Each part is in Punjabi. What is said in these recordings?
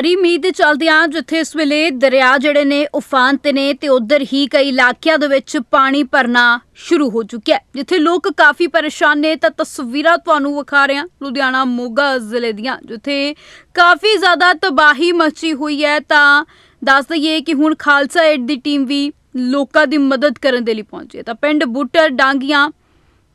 ਭਾਰੀ ਮੀਂਹ ਦੇ ਚਲਦਿਆਂ ਜਿੱਥੇ ਇਸ ਵੇਲੇ ਦਰਿਆ ਜਿਹੜੇ ਨੇ ਉਫਾਨ ਤੇ ਨੇ ਤੇ ਉਧਰ ਹੀ ਕਈ ਇਲਾਕਿਆਂ ਦੇ ਵਿੱਚ ਪਾਣੀ ਭਰਨਾ ਸ਼ੁਰੂ ਹੋ ਚੁੱਕਿਆ ਹੈ। ਜਿੱਥੇ ਲੋਕ ਕਾਫੀ ਪਰੇਸ਼ਾਨ ਨੇ, ਤਾਂ ਤਸਵੀਰਾਂ ਤੁਹਾਨੂੰ ਵਿਖਾ ਰਹੇ ਹਾਂ। ਲੁਧਿਆਣਾ ਮੋਗਾ ਜ਼ਿਲ੍ਹੇ ਦੀਆਂ, ਜਿੱਥੇ ਕਾਫੀ ਜ਼ਿਆਦਾ ਤਬਾਹੀ ਮਚੀ ਹੋਈ ਹੈ। ਤਾਂ ਦੱਸ ਦਈਏ ਕਿ ਹੁਣ ਖਾਲਸਾ ਏਡ ਦੀ ਟੀਮ ਵੀ ਲੋਕਾਂ ਦੀ ਮਦਦ ਕਰਨ ਦੇ ਲਈ ਪਹੁੰਚੀ ਹੈ। ਤਾਂ ਪਿੰਡ ਬੁੱਟਰ ਡਾਂਗੀਆਂ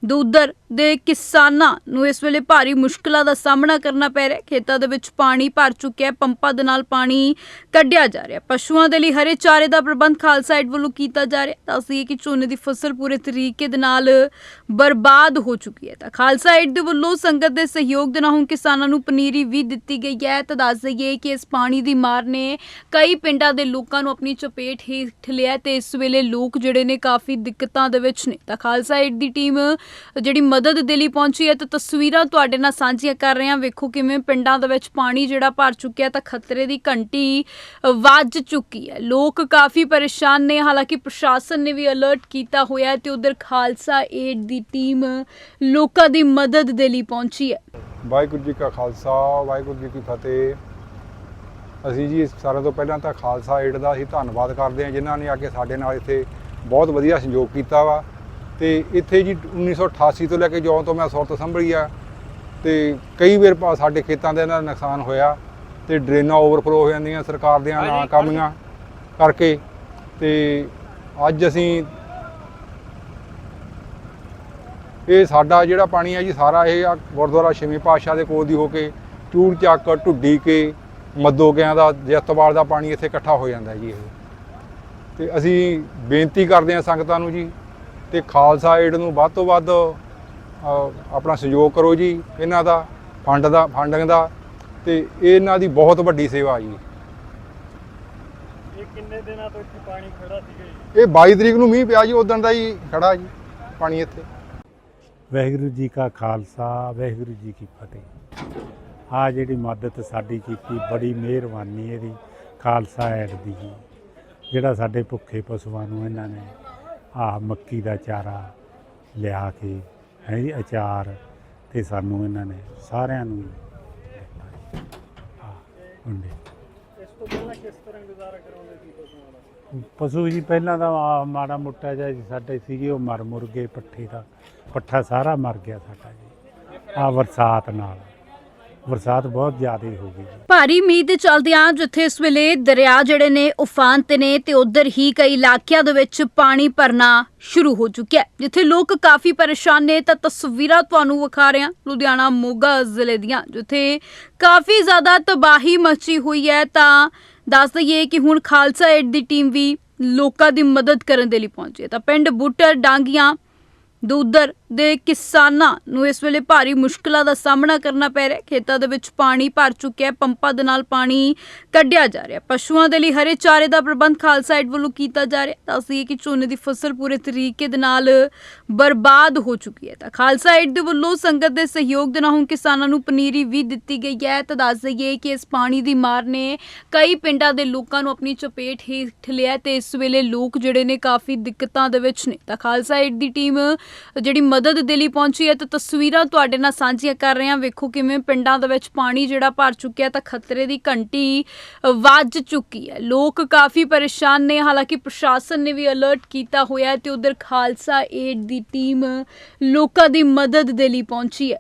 ਦੂਦਰ ਦੇ ਕਿਸਾਨਾਂ ਨੂੰ ਇਸ ਵੇਲੇ ਭਾਰੀ ਮੁਸ਼ਕਲਾਂ ਦਾ ਸਾਹਮਣਾ ਕਰਨਾ ਪੈ ਰਿਹਾ। ਖੇਤਾਂ ਦੇ ਵਿੱਚ ਪਾਣੀ ਭਰ ਚੁੱਕਿਆ ਹੈ, ਪੰਪਾਂ ਦੇ ਨਾਲ ਪਾਣੀ ਕੱਢਿਆ ਜਾ ਰਿਹਾ। ਪਸ਼ੂਆਂ ਦੇ ਲਈ ਹਰੇ ਚਾਰੇ ਦਾ ਪ੍ਰਬੰਧ ਖਾਲਸਾ ਏਡ ਵੱਲੋਂ ਕੀਤਾ ਜਾ ਰਿਹਾ। ਹੈ ਦੱਸਦੀਏ ਕਿ ਝੋਨੇ ਦੀ ਫਸਲ ਪੂਰੇ ਤਰੀਕੇ ਦੇ ਨਾਲ ਬਰਬਾਦ ਹੋ ਚੁੱਕੀ ਹੈ। ਤਾਂ ਖਾਲਸਾ ਏਡ ਦੇ ਵੱਲੋਂ ਸੰਗਤ ਦੇ ਸਹਿਯੋਗ ਦੇ ਨਾਲ ਹੁਣ ਕਿਸਾਨਾਂ ਨੂੰ ਪਨੀਰੀ ਵੀ ਦਿੱਤੀ ਗਈ ਹੈ। ਤਾਂ ਦੱਸ ਦਈਏ ਕਿ ਇਸ ਪਾਣੀ ਦੀ ਮਾਰ ਨੇ ਕਈ ਪਿੰਡਾਂ ਦੇ ਲੋਕਾਂ ਨੂੰ ਆਪਣੀ ਚਪੇਟ ਹੇਠ ਲਿਆ ਹੈ ਤੇ ਇਸ ਵੇਲੇ ਲੋਕ ਜਿਹੜੇ ਨੇ ਕਾਫੀ ਦਿੱਕਤਾਂ ਦੇ ਵਿੱਚ ਨੇ। ਤਾਂ ਖਾਲਸਾ ਏਡ ਦੀ ਟੀਮ ਜਿਹੜੀ ਮਦਦ ਦੇ ਲਈ ਪਹੁੰਚੀ ਹੈ ਤਾਂ ਤਸਵੀਰਾਂ ਤੁਹਾਡੇ ਨਾਲ ਸਾਂਝੀਆਂ ਕਰ ਰਹੇ ਹਾਂ। ਵੇਖੋ ਕਿਵੇਂ ਪਿੰਡਾਂ ਦੇ ਵਿੱਚ ਪਾਣੀ ਜਿਹੜਾ ਭਰ ਚੁੱਕਿਆ ਤਾਂ ਖਤਰੇ ਦੀ ਘੰਟੀ ਵੱਜ ਚੁੱਕੀ ਹੈ। ਲੋਕ ਕਾਫੀ ਪਰੇਸ਼ਾਨ ਨੇ, ਹਾਲਾਂਕਿ ਪ੍ਰਸ਼ਾਸਨ ਨੇ ਵੀ ਅਲਰਟ ਕੀਤਾ ਹੋਇਆ ਹੈ ਤੇ ਉਧਰ ਖਾਲਸਾ ਏਡ ਦੀ ਟੀਮ ਲੋਕਾਂ ਦੀ ਮਦਦ ਦੇ ਲਈ ਪਹੁੰਚੀ ਹੈ। ਵਾਹਿਗੁਰੂ ਜੀ ਕਾ ਖਾਲਸਾ, ਵਾਹਿਗੁਰੂ ਜੀ ਕੀ ਫਤਿਹ। ਅਸੀਂ ਜੀ ਸਾਰਿਆਂ ਤੋਂ ਪਹਿਲਾਂ ਤਾਂ ਖਾਲਸਾ ਏਡ ਦਾ ਅਸੀਂ ਧੰਨਵਾਦ ਕਰਦੇ ਹਾਂ, ਜਿਨ੍ਹਾਂ ਨੇ ਆ ਕੇ ਸਾਡੇ ਨਾਲ ਇੱਥੇ ਬਹੁਤ ਵਧੀਆ ਸਹਿਯੋਗ ਕੀਤਾ ਵਾ। ਤੇ ਇੱਥੇ ਜੀ 1988 ਤੋਂ ਲੈ ਕੇ ਜਦੋਂ ਤੋਂ ਮੈਂ ਸੁਰਤ ਸੰਭਲੀ ਆ ਤੇ ਕਈ ਵਾਰ ਪਾ- ਸਾਡੇ ਖੇਤਾਂ ਦੇ ਨਾਲ ਨੁਕਸਾਨ ਹੋਇਆ ਤੇ ਡਰੇਨਾਂ ਓਵਰਫਲੋ ਹੋ ਜਾਂਦੀਆਂ ਸਰਕਾਰ ਦੀਆਂ ਨਾਕਾਮੀਆਂ ਕਰਕੇ ਤੇ ਅੱਜ ਅਸੀਂ ਇਹ ਸਾਡਾ ਜਿਹੜਾ ਪਾਣੀ ਹੈ ਜੀ ਸਾਰਾ ਇਹ ਆ ਗੁਰਦੁਆਰਾ ਛੇਵੀਂ ਪਾਤਸ਼ਾਹ ਦੇ ਕੋਲ ਦੀ ਹੋ ਕੇ ਚੂੜ ਚੱਕ ਢੁੱਡੀ ਕੇ ਮੱਦੋਗਿਆਂ ਦਾ ਜੱਤਵਾਲ ਦਾ ਪਾਣੀ ਇੱਥੇ ਇਕੱਠਾ ਹੋ ਜਾਂਦਾ ਜੀ ਇਹ। ਤੇ ਅਸੀਂ ਬੇਨਤੀ ਕਰਦੇ ਹਾਂ ਸੰਗਤਾਂ ਨੂੰ ਜੀ ਤੇ ਖਾਲਸਾ ਏਡ ਨੂੰ ਵੱਧ ਤੋਂ ਵੱਧ ਆਪਣਾ ਸਹਿਯੋਗ ਕਰੋ ਜੀ ਇਹਨਾਂ ਦਾ ਫੰਡ ਦਾ ਫੰਡਿੰਗ ਦਾ ਤੇ ਇਹ ਇਹਨਾਂ ਦੀ ਬਹੁਤ ਵੱਡੀ ਸੇਵਾ ਜੀ। ਇਹ ਕਿੰਨੇ ਦਿਨਾਂ ਤੋਂ ਇੱਥੇ ਪਾਣੀ ਖੜਾ ਸੀਗਾ ਜੀ? ਇਹ 22 ਤਰੀਕ ਨੂੰ ਮੀਂਹ ਪਿਆ ਜੀ ਉਦੋਂ ਦਾ ਹੀ ਖੜਾ ਜੀ ਪਾਣੀ ਇੱਥੇ। ਵਾਹਿਗੁਰੂ ਜੀ ਕਾ ਖਾਲਸਾ ਵਾਹਿਗੁਰੂ ਜੀ ਕੀ ਫਤਿਹ। ਆ ਜਿਹੜੀ ਮਦਦ ਸਾਡੀ ਕੀਤੀ ਬੜੀ ਮਿਹਰਬਾਨੀ ਇਹਦੀ ਖਾਲਸਾ ਐਡ ਦੀ ਜੀ ਜਿਹੜਾ ਸਾਡੇ ਭੁੱਖੇ ਪਸ਼ੂਆਂ ਨੂੰ ਇਹਨਾਂ ਨੇ ਆ ਮੱਕੀ ਦਾ ਚਾਰਾ ਲਿਆ ਕੇ ਹੈ ਜੀ ਅਚਾਰ ਤੇ ਸਾਨੂੰ ਇਹਨਾਂ ਨੇ ਸਾਰਿਆਂ ਨੂੰ ਦਿੱਤਾ ਹੁੰਦੇ ਇਸ ਤੋਂ ਪਹਿਲਾਂ ਕਿਸ ਤਰ੍ਹਾਂ ਗੁਜ਼ਾਰਾ ਕਰਾਉਂਦੇ ਸੀ ਪਸ਼ੂਆਂ ਦਾ ਪਸ਼ੂ ਜੀ, ਪਹਿਲਾਂ ਤਾਂ ਆਹ ਮਾੜਾ ਮੋਟਾ ਜਿਹਾ ਜੀ ਸਾਡੇ ਸੀਗੇ, ਉਹ ਮਰ ਮੁਰ ਪੱਠੇ ਦਾ। ਪੱਠਾ ਸਾਰਾ ਮਰ ਗਿਆ ਸਾਡਾ ਜੀ। ਆ ਬਰਸਾਤ ਨਾਲ। ਬਰਸਾਤ ਬਹੁਤ ਜ਼ਿਆਦਾ ਹੋ ਗਈ ਭਾਰੀ ਮੀਂਹ ਦੇ ਚਲਦਿਆਂ ਜਿੱਥੇ ਇਸ ਵੇਲੇ ਦਰਿਆ ਜਿਹੜੇ ਨੇ ਉਫਾਨ ਤੇ ਨੇ ਤੇ ਉਧਰ ਹੀ ਕਈ ਇਲਾਕਿਆਂ ਦੇ ਵਿੱਚ ਪਾਣੀ ਭਰਨਾ ਸ਼ੁਰੂ ਹੋ ਚੁੱਕਿਆ ਹੈ। ਜਿੱਥੇ ਲੋਕ ਕਾਫੀ ਪਰੇਸ਼ਾਨ ਨੇ, ਤਾਂ ਤਸਵੀਰਾਂ ਤੁਹਾਨੂੰ ਵਿਖਾ ਰਹੇ ਹਾਂ। ਲੁਧਿਆਣਾ ਮੋਗਾ ਜ਼ਿਲ੍ਹੇ ਦੀਆਂ, ਜਿੱਥੇ ਕਾਫੀ ਜ਼ਿਆਦਾ ਤਬਾਹੀ ਮਚੀ ਹੋਈ ਹੈ। ਤਾਂ ਦੱਸ ਦਈਏ ਕਿ ਹੁਣ ਖਾਲਸਾ ਏਡ ਦੀ ਟੀਮ ਵੀ ਲੋਕਾਂ ਦੀ ਮਦਦ ਕਰਨ ਦੇ ਲਈ ਪਹੁੰਚੀ ਹੈ। ਤਾਂ ਪਿੰਡ ਬੁੱਟਰ ਡਾਂਗੀਆਂ ਦੂਦਰ ਦੇ ਕਿਸਾਨਾਂ ਨੂੰ ਇਸ ਵੇਲੇ ਭਾਰੀ ਮੁਸ਼ਕਲਾਂ ਦਾ ਸਾਹਮਣਾ ਕਰਨਾ ਪੈ ਰਿਹਾ। ਖੇਤਾਂ ਦੇ ਵਿੱਚ ਪਾਣੀ ਭਰ ਚੁੱਕਿਆ ਹੈ, ਪੰਪਾਂ ਦੇ ਨਾਲ ਪਾਣੀ ਕੱਢਿਆ ਜਾ ਰਿਹਾ। ਪਸ਼ੂਆਂ ਦੇ ਲਈ ਹਰੇ ਚਾਰੇ ਦਾ ਪ੍ਰਬੰਧ ਖਾਲਸਾ ਏਡ ਵੱਲੋਂ ਕੀਤਾ ਜਾ ਰਿਹਾ। ਹੈ ਦੱਸਦੀਏ ਕਿ ਝੋਨੇ ਦੀ ਫਸਲ ਪੂਰੇ ਤਰੀਕੇ ਦੇ ਨਾਲ ਬਰਬਾਦ ਹੋ ਚੁੱਕੀ ਹੈ। ਤਾਂ ਖਾਲਸਾ ਏਡ ਦੇ ਵੱਲੋਂ ਸੰਗਤ ਦੇ ਸਹਿਯੋਗ ਦੇ ਨਾਲ ਹੁਣ ਕਿਸਾਨਾਂ ਨੂੰ ਪਨੀਰੀ ਵੀ ਦਿੱਤੀ ਗਈ ਹੈ। ਤਾਂ ਦੱਸ ਦਈਏ ਕਿ ਇਸ ਪਾਣੀ ਦੀ ਮਾਰ ਨੇ ਕਈ ਪਿੰਡਾਂ ਦੇ ਲੋਕਾਂ ਨੂੰ ਆਪਣੀ ਚਪੇਟ ਹੇਠ ਲਿਆ ਹੈ ਤੇ ਇਸ ਵੇਲੇ ਲੋਕ ਜਿਹੜੇ ਨੇ ਕਾਫੀ ਦਿੱਕਤਾਂ ਦੇ ਵਿੱਚ ਨੇ। ਤਾਂ ਖਾਲਸਾ ਏਡ ਦੀ ਟੀਮ ਜਿਹੜੀ ਮਦਦ ਦੇ ਲਈ ਪਹੁੰਚੀ ਹੈ, ਤਾਂ ਤਸਵੀਰਾਂ ਤੁਹਾਡੇ ਨਾਲ ਸਾਂਝੀਆਂ ਕਰ ਰਹੇ ਹਾਂ। ਵੇਖੋ ਕਿਵੇਂ ਪਿੰਡਾਂ ਦੇ ਵਿੱਚ ਪਾਣੀ ਜਿਹੜਾ ਭਰ ਚੁੱਕਿਆ, ਤਾਂ ਖਤਰੇ ਦੀ ਘੰਟੀ ਵੱਜ ਚੁੱਕੀ ਹੈ। ਲੋਕ ਕਾਫੀ ਪਰੇਸ਼ਾਨ ਨੇ, ਹਾਲਾਂਕਿ ਪ੍ਰਸ਼ਾਸਨ ਨੇ ਵੀ ਅਲਰਟ ਕੀਤਾ ਹੋਇਆ ਹੈ ਤੇ ਉਧਰ ਖਾਲਸਾ ਏਡ ਦੀ ਟੀਮ ਲੋਕਾਂ ਦੀ ਮਦਦ ਦੇ ਲਈ ਪਹੁੰਚੀ ਹੈ।